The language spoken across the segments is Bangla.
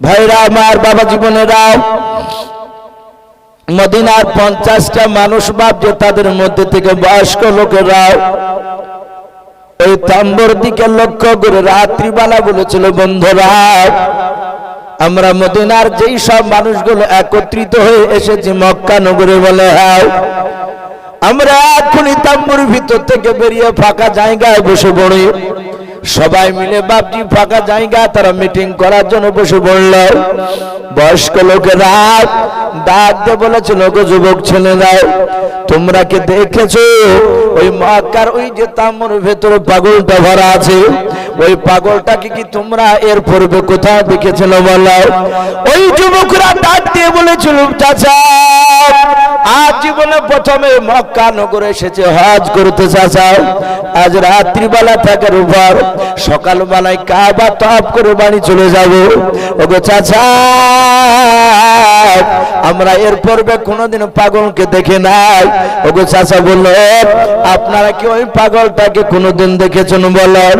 ভাইরা, আমার বাবা জীবনেরা মদিনার পঞ্চাশটা মানুষ বাপ ভাবছে তাদের মধ্যে থেকে বয়স্ক লোকেরাও ওই তাম্বর দিকে লক্ষ্য করে রাত্রিবেলা বলেছিল, বন্ধুরা, আমরা মদিনার যেই সব মানুষগুলো একত্রিত হয়ে এসেছি মক্কা নগরে বলে হ্যাঁ আমরা এখনই তাম্বুর ভিতর থেকে বেরিয়ে ফাঁকা জায়গায় বসে পড়ি। সবাই মিলে বাপজি ফাঁকা জায়গা, তারা মিটিং করার জন্য বসে পড়ল। বয়স্ক লোকেরা ডাক দিয়ে বলেছিল গো যুবক ছেলেরাও, তোমরা কি দেখেছ? ওই মক্কার ওই যে তামর ভেতরে পাগলটা ভরা আছে ওই পাগলটাকে কি তোমরা এর পূর্বে কোথাও দেখেছিল বলো? ওই যুবকরা ডাক দিয়ে বলেছিল, চাচা আজ জীবনে প্রথমে মক্কা নগরে এসেছে, হজ করতে চাচা। আজ রাত্রিবেলা থাকার উপর সকালবেলায় কাবা তপ করে বাড়ি চলে যাব। ওগো চাচা, আমরা এর পূর্বে কোনোদিন পাগলকে দেখে নাই। ওগো চাচা বলল, আপনারা কি ওই পাগলটাকে কোনোদিন দেখেছেন বলেন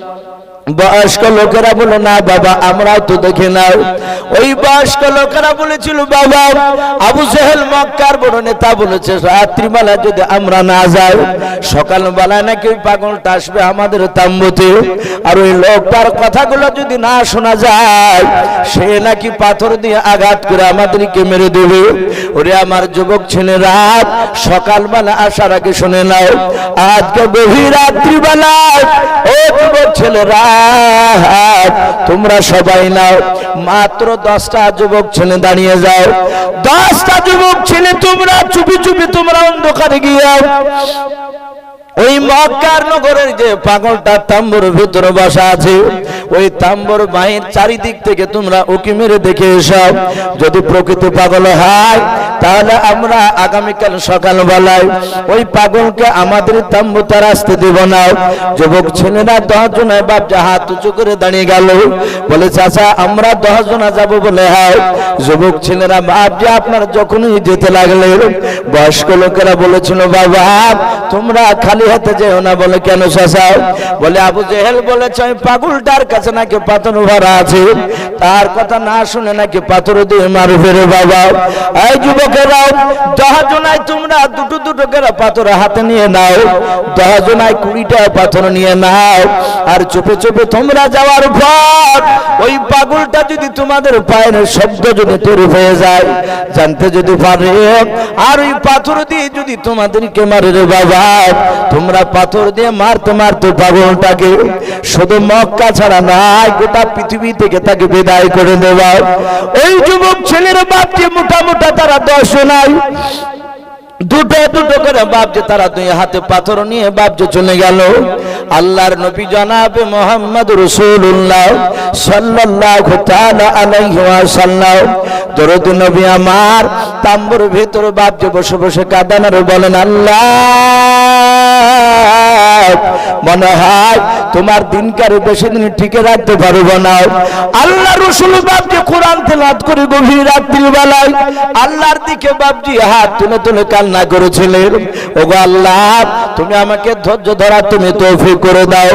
titolo বয়স্ক লোকেরা বলে না বাবা, আমরাও তো দেখে নাও। ওই বয়স্ক লোকেরা বলেছিল, বাবা, আবু সেহেল মক্কার বড় নেতা বলেছে, রাত্রিবেলা যদি আমরা না যাই সকালবেলায় নাকি ওই পাগলটা আসবে আমাদের তাম্বুতে। আর ওই লোকটার কথাগুলো যদি না শোনা যায়, সে নাকি পাথর দিয়ে আঘাত করে আমাদেরকে মেরে দেবে। ওরে আমার যুবক ছেলেরা, সকালবেলা আসার আগে শুনে নাও, আজকে গভীর রাত্রিবেলায় ও যুবক ছেলেরা তোমরা সবাই নাও। মাত্র দশটা যুবক ছেলে দাঁড়িয়ে যাও। দশটা যুবক ছেলে তোমরা, চুপি চুপি তোমরা অন্ধকারে গিয়ে ওই মক্কার নগরের যে পাগলটা তাম্বুর ভিতরে বসা আছে, ওই তাম্বুর বাহির চারিদিক থেকে তোমরা উকি মেরে দেখে এসো। যদি প্রকৃতি পাগল হয়, তাহলে আমরা আগামীকাল সকালবেলায় ওই পাগলকে আমাদের তাম্বুতে আসতে দেব না। যুবক ছেলেরা দশ জনায় বাপ হাত উঁচু করে দাঁড়িয়ে গেল। বলে, চাচা, আমরা দশ জনা যাব বলে হয়। যুবক ছেলেরা বাপ যে আপনারা যখনই যেতে লাগলেন। বয়স্ক লোকেরা বলেছিল, বাবা, তোমরা খালি হাতে যেও না বলে কেন চাচা বলে, আবু জেহেল বলেছে ওই পাগলটার কাছে নাকি পাথর ভরা আছে। তার কথা না শুনে নাকি পাথর দিয়ে মারু ফেরে বাবা। এই যুবকেরাও দশ জনায় তোমরা দুটো দুটো করে পাথর হাতে নিয়ে নাও। দশ জনায় কুড়িটা পাথর নিয়ে নাও। আর চুপে চুপে তোমরা যাওয়ার পর, ওই পাগলটা যদি তোমাদের পায়ের শব্দ যদি তৈরি হয়ে যায়, জানতে যদি পারে, আর ওই পাথর দিয়ে যদি তোমাদেরকে মারে রে বাবা তোমরা পাথর দিয়ে মারতে মারতে পাগলটাকে। শুধু মক্কা ছাড়া নাই, গোটা পৃথিবী থেকে তাকে বিদায় করে দেওয়া। ওই যুবক ছেলের বাপকে মোটা মোটা তারা দশ নাই দুটো দুটো করে বাপজে তারা দুই হাতে পাথর নিয়ে বাপজে চলে গেল। আল্লাহর নবী জনাব মোহাম্মদ রসুল্লাহ সাল্লাল্লাহু তাআলা আলাইহি ওয়াসাল্লাম। দরুদ নবী আমার তাম্বুর ভিতর বাপজে বসে বসে কাঁদানোর বলেন, আল্লাহ! মনে হয় তোমার দিনকারে বেশি দিন টিকে রাখতে পারব না। আল্লাহ রসুল বাপকে কোরআন তেলাত করে গভীর রাত্রি বেলায় আল্লাহর দিকে বাপজি হাত তুলে তুলে কান্না করেছিলেন। ওগো আল্লাহ, তুমি আমাকে ধৈর্য ধরা তুমি তৌফিক করে দাও।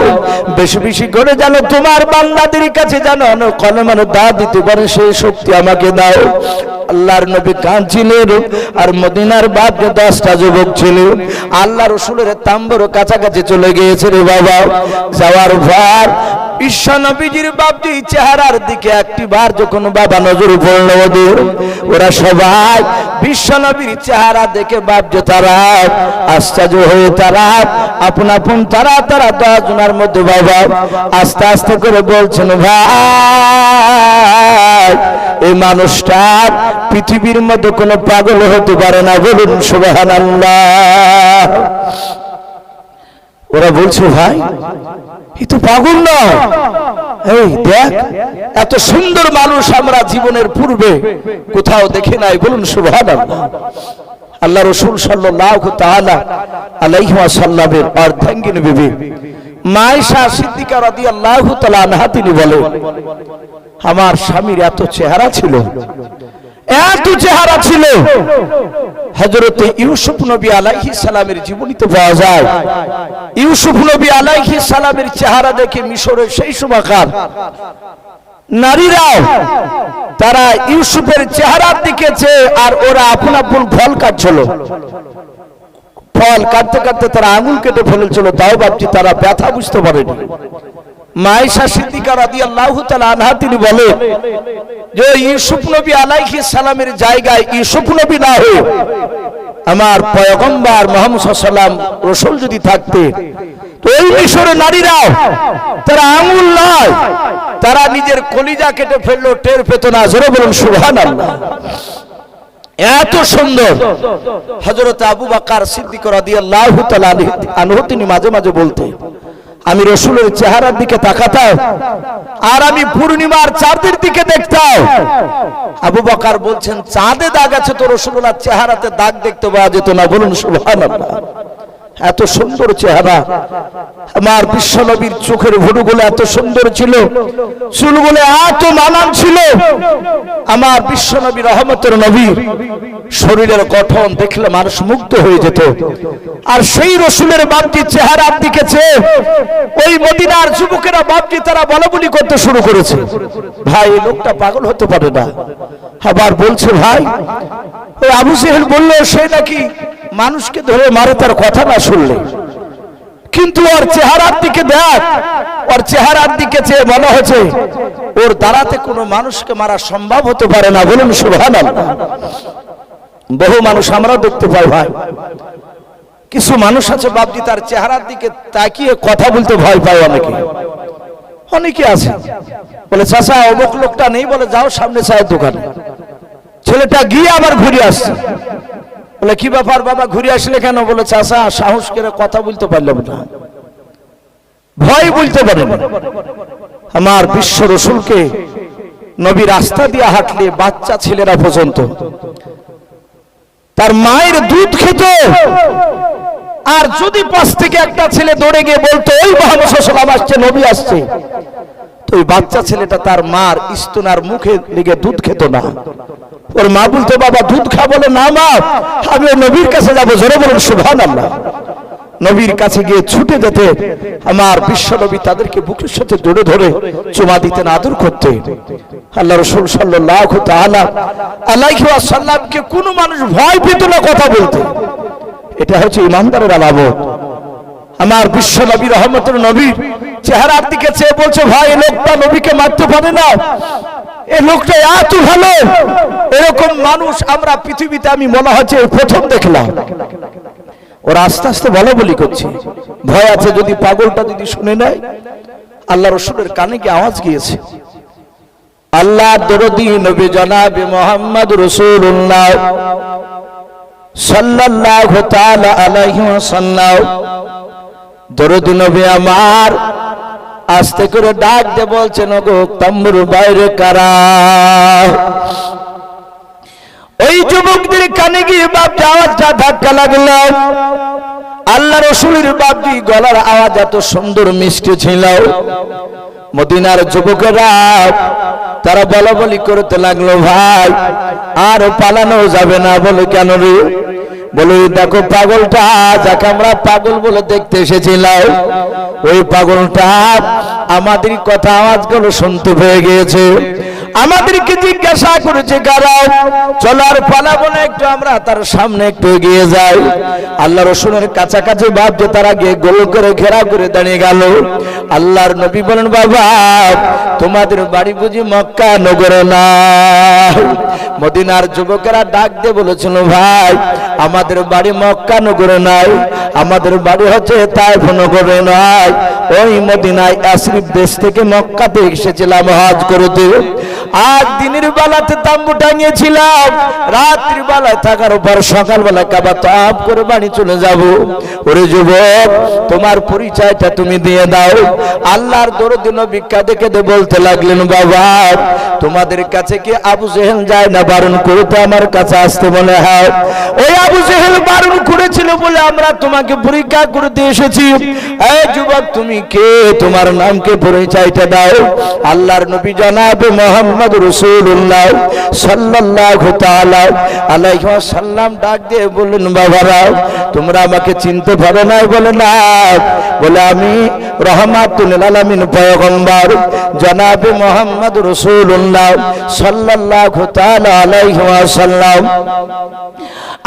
বেশি বেশি করে জানো তোমার বান্দাদের কাছে জানো কলে কলমের দা দিতে পারে, সেই শক্তি আমাকে দাও। আল্লাহর নবী কাঁদছিলেন আর মদিনার বাদ দশটা যুবক ছিল। আল্লাহ রসুলের তাম্বর কাছাকাছি চলে গিয়েছে। রে বাবা দেখে বাপজে তারা আশ্চর্য হয়ে, তারা আপন আপন, তারা তারা দশজনের মধ্যে বাবা, আস্তে আস্তে করে বলছেন, ভাই, এই মানুষটার পৃথিবীর মধ্যে কোনো পাগল হতে পারে না, বলুন সুবাহান ওরা বলছে, ভাই, এ তো পাগল না। এই দেখ, এত সুন্দর মানুষ আমরা জীবনের পূর্বে কোথাও দেখে নাই। বলুন সুবহান আল্লাহ রসুল সাল্লাল্লাহু তাআলা আলাইহি ওয়াসাল্লামের অর্ধাঙ্গিনী বিবি মায়েশা সিদ্দিকা রাদিয়াল্লাহু তাআলা আনহা তিনি বলেন, আমার স্বামীর এত চেহারা ছিল এত চেহারা ছিল। হজরত ইউসুফ নবী আলাইহি সালামের জীবনীতে পাওয়া যায়। ইউসুফ নবী আলাইহি সালামের চেহারা দেখে মিশরের সেই সময়কার নারীরাও তারা ইউসুফের চেহারার দিকে চেয়ে আর ওরা আপন আপন ফল কাটছিল। ফল কাটতে কাটতে তারা আঙুল কেটে ফেলেছিল তাও ভাবছি তারা ব্যথা বুঝতে পারেনি। মায়েশা সিদ্দিকা রাদিয়াল্লাহু তাআলা আনহা তিনি বলে যে ইউসুফ নবী আলাইহিস সালামের জায়গায় ইউসুফ নবী না হয়ে আমার পয়গম্বর মোহাম্মদ সাল্লাম রসুল যদি থাকতে, তো ওই মিশরের নারীরাও তারা আঙুল নয় তারা নিজের কলিজা কেটে ফেলল, টের পেত না। জোরে বলুন, সুবহানাল্লাহ। এত সুন্দর। হযরত আবু বকর সিদ্দিক রাদিয়াল্লাহু তাআলা আনহু তিনি মাঝে মাঝে বলতে আমি রসুলের চেহারার দিকে তাকাতাম, আর আমি পূর্ণিমার চাঁদের দিকে দেখতাম। আবু বকার বলছেন, চাঁদে দাগ আছে তো রসুলার চেহারাতে দাগ দেখতে পাওয়া যেত না। বলুন, সুবহানাল্লাহ। এত সুন্দর চেহারা। আমার বিশ্ব নবীর চোখের ভুরুগুলো এত সুন্দর ছিল। চুলগুলো এত মানান ছিল। আমার বিশ্ব নবী রহমতের নবী শরীরের গঠন দেখলে মানুষ মুগ্ধ হয়ে যেত। আর সেই রসুলের বাপটি চেহারার দিকে ওই মদিনার যুবকেরা বাপটি তারা বলা বলি করতে শুরু করেছে। ভাই, এই লোকটা পাগল হতে পারে না। আবার বলছে, ভাই, ওই আবু সেহেল বলল, সে নাকি মানুষকে ধরে মারে তার কথা না শুনলে। কিন্তু ওর চেহারার দিকে দেখ, ওর চেহারার দিকে চেয়ে মনে হচ্ছে ওর দ্বারাতে কোনো মানুষকে মারা সম্ভব হতে পারে না, বলুন সুবহানাল্লাহ। বহু মানুষ আমরা দেখতে পাই ভাই। কিছু মানুষ আছে বাপজি, তার চেহারার দিকে তাকিয়ে কথা বলতে ভয় পায় অনেকে। অনেকে আছে। বলে, চাচা, অমুক লোকটা নেই বলে যাও সামনে চায়ের দোকানে। ছেলেটা গিয়ে আবার ঘুরে আসছে। বলে, কি ব্যাপার বাবা, ঘুরে আসলে কেন? বলে, চাচা, সাহস করে কথা বলতে পারলাম না। ভয় বলতে পারেন। আমার বিশ্ব রসুলকে নবী রাস্তা দিয়ে হাঁটলে বাচ্চা ছেলেরা পর্যন্ত। তার মায়ের দুধ খেত। আর যদি পাশ থেকে একটা ছেলে দৌড়ে গিয়ে বলতো, ওই সাল্লাম আসছে নবী আসছে। ওই বাচ্চা ছেলেটা তার মার ইস্তনার মুখে লেগে দুধ খেত না। ওর মা বলতো, বাবা, দুধ খা বলে না, মা আমি নবীর কাছে যাব, জোরে বলুন সুভান আল্লাহ নবীর কাছে গিয়ে ছুটে যেতে আমার বিশ্ব নবী তাদেরকে বুকের সাথে জড়ে ধরে চুমা দিতেন, আদর করতে আল্লাহ রসুল সাল্লাল্লাহু তাআলা আলাইহি ওয়াসাল্লামকে কোনো মানুষ ভয় পেত না কথা বলতে। এটা হচ্ছে ইমানদারের আলামত। আমার বিশ্ব নবী রহমতুল নবী চেহারার দিকে চেয়ে বলছে, ভাই লোকটা নবীকে মারতে পারে না। এই লোকটা এত ভালো। এরকম মানুষ আমরা পৃথিবীতে আমি মনে হচ্ছে প্রথম দেখলাম। ওরা আস্তে আস্তে বলা বলি করছে। ভয় আছে যদি পাগলটা যদি শুনে নেয়। আল্লাহ রসুলের কানে কি আওয়াজ গিয়েছে। আল্লাহ দরদি নবী জনাবে মোহাম্মদ রসুল্লাহ তাআলা আলাইহি ওয়াসাল্লাম। দরদি নবী আমার আস্তে করে ডাক দিয়ে বলছেন, ওগো তাম্বুর বাইরে কারা? ওই যুবকদের কানে গিয়ে বাপ আওয়াজটা ধাক্কা লাগল। আল্লাহ রসুলের বাপজি গলার আওয়াজ এত সুন্দর, মিষ্টি ছিল। মদিনার যুবকেরা, তারা বলা বলি করতে লাগল, ভাই, আর পালানো যাবে না বলে কেন রে? বলে দেখো পাগলটা, যাকে আমরা পাগল বলে দেখতে এসেছিলাম, ওই পাগলটা আমাদের কথা, আওয়াজগুলো শুনতে পেয়ে গিয়েছে। আমাদেরকে জিজ্ঞাসা করেছে কারাও চলার পালা বলে একটু আমরা তার সামনে একটু এগিয়ে যাই। আল্লাহ রসুনের কাছাকাছি ভাবছে তারা গিয়ে গোল করে ঘেরা করে দাঁড়িয়ে গেল। আল্লাহর নবী বলেন, বাবা, তোমাদের বাড়ি বুঝি মক্কা নগরে না? মদিনার যুবকেরা ডাক দিয়ে বলেছিল, ভাই, আমাদের বাড়ি মক্কা নগরে নাই। আমাদের বাড়ি হচ্ছে তাইফ নগরে নাই ওই মদিনায় আশরিফ দেশ থেকে মক্কাতে এসেছিলাম, হজ করতে। আজ দিনের বেলাতে তাম্বু টাঙিয়েছিলাম রাত্রি বেলায় থাকার পর সকালবেলা কাবা তাপ করে বাড়ি চলে যাব। ওরে যুবক, তোমার পরিচয়টা তুমি দিয়ে দাও। আল্লাহর দরদিন ভিক্ষা দেখে দে বলতে লাগলেন, বাবা, তোমাদের কাছে কি আবু জেহেল যায় না? বারণ করতে আমার কাছে আসতে মনে হয় ওই আবু জেহেল বারণ করেছিল বলে আমরা তোমাকে পরীক্ষা করতে এসেছি। এই যুবক, তুমি কে? তোমার নামকে পরিচয়টা দাও। আল্লাহর নবী জনাবে মোহাম্মদ রসুল্লাহ সাল্লাল্লাহু তাআলা আলাইহি ওয়াসাল্লাম ডাক দিয়ে বললেন, বাবারা, তোমরা আমাকে চিনতে পারো না বলে না। বলে, আমি পয়গম্বর জনাবে মোহাম্মদ রসুল্লাহ আলাইহি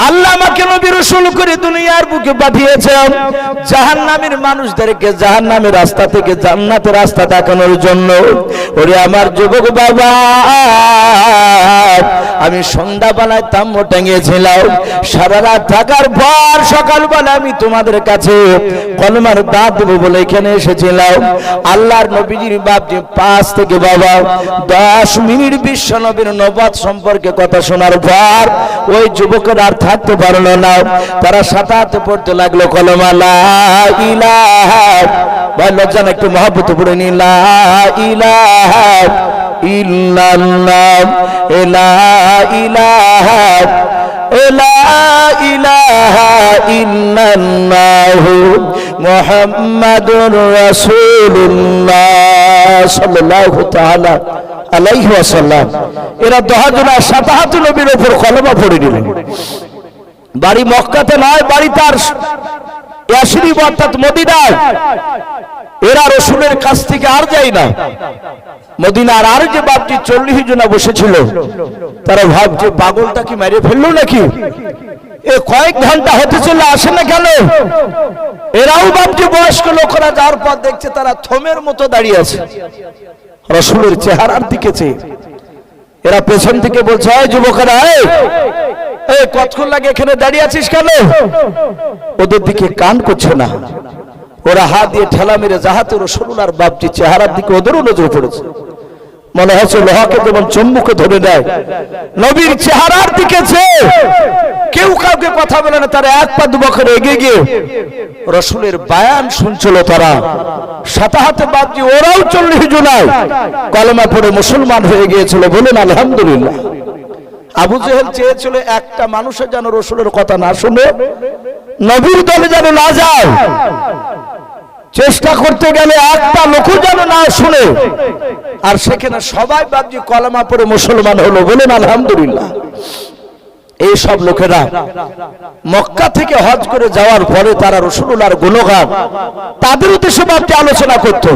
আল্লাহ আমাকে রসুল করে দুনিয়ার বুকে পাঠিয়েছেন জাহান্নামের মানুষদেরকে জাহান্নামের রাস্তা থেকে জান্নাতের রাস্তা দেখানোর জন্য। ওরে আমার যুবক বাবা আমি সন্ধ্যাবেলায় তাম্য টেঙেছিলাম। সারা রাত থাকার পর সকালবেলা আমি তোমাদের কাছে কলমার দাঁত দেবো বলে এখানে এসেছিলাম। আল্লাহর নবীজির বাপ যে পাঁচ থেকে বাবা, দশ মিনিট বিশ্ব নবীর নবাদ সম্পর্কে কথা শোনার পর ওই যুবকের আর থাকতে পারল না। তারা সাঁতাতে পড়তে লাগল কলমা, লা ইলাহা ভাই লজ্জা একটু মহাব্বত পড়ে নি লা ইলাহা ইল্লাল্লাহ লা ইলাহা লা ইলাহা ইল্লাল্লাহ মুহাম্মাদুর রাসূলুল্লাহ সাল্লাল্লাহু তাআলা আলাইহি ওয়াসাল্লাম। এরা দহাজনা সাতাহাত নবীর উপর কলমা পড়ে নিলেন। বাড়ি মক্কাতে নয়, বাড়ি তার অর্থাৎ মদিনায়। এরা রসুলের কাছ থেকে আর যায় না। মদিনার আর যে বাপটি চল্লিশ জনা বসেছিল, তারা ভাবছে, পাগলটা কি মেরে ফেলল নাকি? এ কয়েক ঘণ্টা হতে চলে আসে না কেন? এরাও ভাবছে, বয়স্ক লোকরা যাওয়ার পর দেখছে তারা থমের মতো দাঁড়িয়ে আছে। রসুলের চেহারার দিকে এরা পেছন থেকে বলছে, এই যুবকেরা, এই কতক্ষণ লাগে এখানে দাঁড়িয়ে আছিস কেন? ওদের দিকে কান করছে না। ওরা হাত দিয়ে ঠেলা মেরে জাহাতে রসুলার বাপটি চেহারার দিকে ওদেরও নজর পড়েছে। মনে হচ্ছে লোহাকে যেমন চম্বুকে ধরে দেয় নবীর চেহারার দিকে কেউ কাউকে কথা বলে না, তারা এক পা দুবখর এগিয়ে গিয়ে রসুলের বায়ান শুনছিল তারা। সাতাহাতে বাপজি ওরাও চল্লিশ জনায় কলমা পড়ে মুসলমান হয়ে গিয়েছিল। বলুন, আলহামদুলিল্লাহ। আবু জেহেল চেয়েছিল একটা মানুষের যেন রসুলের কথা না শুনে নবীর দলে যেন না যায়। চেষ্টা করতে গেলে একটা লোকও যেন না শুনে আর সেখানে সবাই বাদ দিয়ে কলমা পড়ে মুসলমান হলো বলেন আলহামদুলিল্লাহ। এই সব লোকেরা মক্কা থেকে হজ করে যাওয়ার পরে তারা রসুল্লাহর গুণগান, তাদের উদ্দেশ্যে বাপটি আলোচনা করত।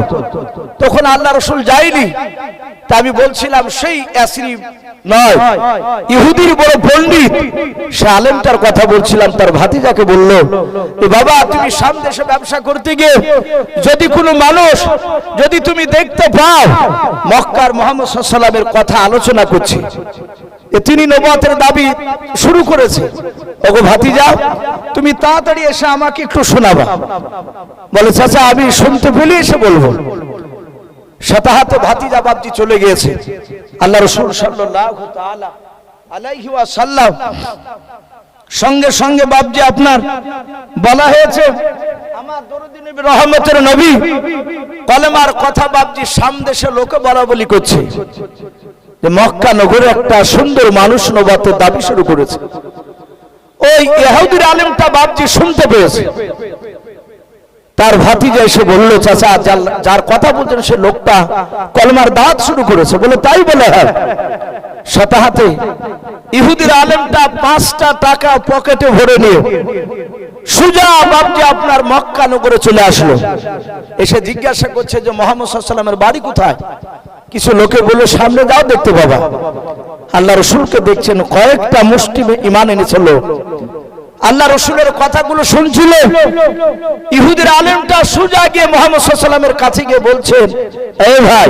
তখন আল্লাহ রসুল যায়নি। তা আমি বলছিলাম, সেই নয়, ইহুদির বড় সে আলেমটার কথা বলছিলাম, তার ভাতিজাকে বলল বাবা, তুমি সাম দেশে ব্যবসা করতে গিয়ে যদি কোনো মানুষ, যদি তুমি দেখতে পাও মক্কার মোহাম্মদ সাল্লামের কথা আলোচনা করছে তিনি নবাতের দাবি শুরু করেছে। ওগো ভাতিজা, তুমি তাড়াতাড়ি এসে আমাকে একটু শোনাবা। বলে, চাচা, আমি শুনতে পেলে এসে বলব। শতাহাতে ভাতিজা বাপজি চলে গিয়েছে। আল্লাহ রসুল ওয়াসাল্লাম সঙ্গে সঙ্গে বাপজি আপনার বলা হয়েছে, আমার রহমতের নবী কলেমার কথা বাপজি সামদেশে লোকে বলা বলি করছে। যে মক্কা নগরে একটা সুন্দর মানুষ নবাতের দাবি শুরু করেছে। ওই ইহুদির আলেমটা বাপজি শুনতে পেয়েছে। তার ভাতিজা এসে বলল, চাচা, যার- কথা বলছেন সে লোকটা কলমার দাঁত শুরু করেছে। বলে, তাই বলে হ্যাঁ। শতাহাতে ইহুদির আলেমটা পাঁচটা টাকা পকেটে ভরে নিয়ে সুজা বাপজি আপনার মক্কা নগরে চলে আসলো। এসে জিজ্ঞাসা করছে যে, মোহাম্মদ সাল্লামের বাড়ি কোথায়? কিছু লোকে বলে সামনে যাও, দেখতে বাবা আল্লাহ রসুলকে দেখছেন, কয়েকটা মুষ্টি ইমান এনেছিল। আল্লাহ রসুলের কথাগুলো শুনছিল। ইহুদের আলেমটা সুজা গিয়ে মোহাম্মদ সাল্লামের কাছে গিয়ে বলছেন এই ভাই,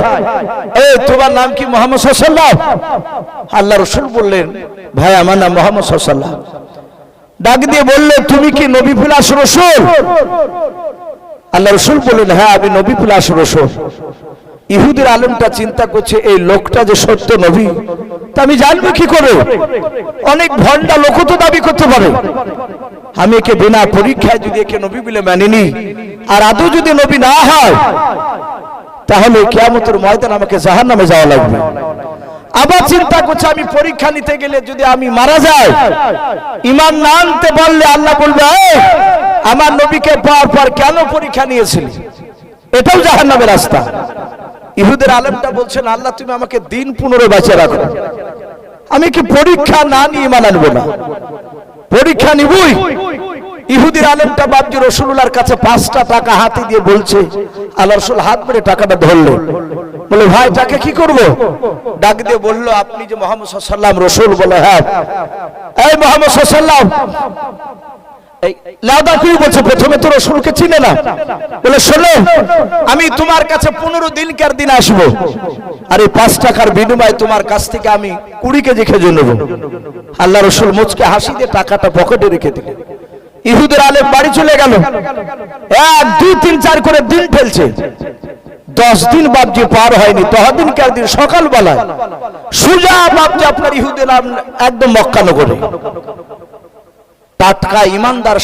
এই, তোমার নাম কি মোহাম্মদ সাল্লাম আল্লাহ রসুল বললেন, ভাই, আমার নাম মোহাম্মদ সাল্লাম ডাক দিয়ে বললে, তুমি কি নবী ফুলাস রসুল? আল্লাহ রসুল বললেন হ্যাঁ আমি নবী ফুলাস রসুল। ইহুদের আলমটা চিন্তা করছে এই লোকটা যে সত্য নবী। তা আমি জানব কি করে? অনেক ভণ্ডা লোক তো দাবি করতে পারে। আমি একে বিনা পরীক্ষায় যদি একে নবী বলে মানিনি আর আদৌ যদি নবী না হয় তাহলে কেয়ামতের ময়দান আমাকে জাহান নামে যাওয়া লাগবে। আবার চিন্তা করছে আমি পরীক্ষা নিতে গেলে যদি আমি মারা যাই ইমান না আনতে পারলে আল্লাহ বলবে "এই, আমার নবীকে পাওয়ার পর কেন পরীক্ষা নিয়েছিলি? এটাও জাহান্নামের রাস্তা। ইহুদের আলেমটা বলছেন, আল্লাহ, তুমি আমাকে দিন পুনরে বাঁচিয়ে রাখো। আমি কি পরীক্ষা না নিয়ে ইমান আনব না? পরীক্ষা নিবই। ইহুদির আলেমটা বাবজি রসুল্লাহর কাছে পাঁচটা টাকা হাতে দিয়ে বলছে, আল্লাহ রসুল হাত মেরে টাকাটা ধরলো। বলে, ভাই তাকে কি করব? ডাক দিয়ে বলল, আপনি যে মোহাম্মদ সাল্লাম রসুল বলে হ্যাঁ। এই মোহাম্মদ সাল্লাম বলছে বলে, শোনো, আমি তোমার কাছে পনেরো দিনকার দিন আসব। আর এই পাঁচ টাকার বিনিময়ে তোমার কাছ থেকে আমি কুড়ি কেজি খেজুর নেব। আল্লাহ রসুল মুচকে হাসি দিয়ে টাকাটা পকেটে রেখে দিলেন। ইহুদের আলেম বাড়ি চলে গেল। এক, দুই, তিন, চার করে দিন ফেলছে। দশ দিন বাবজি পার হয়নি। তহদিনকার দিন সকালবেলায়। সুজা বাবজি আপনার ইহুদের একদম মক্কানো করে টাটকা ইমানদার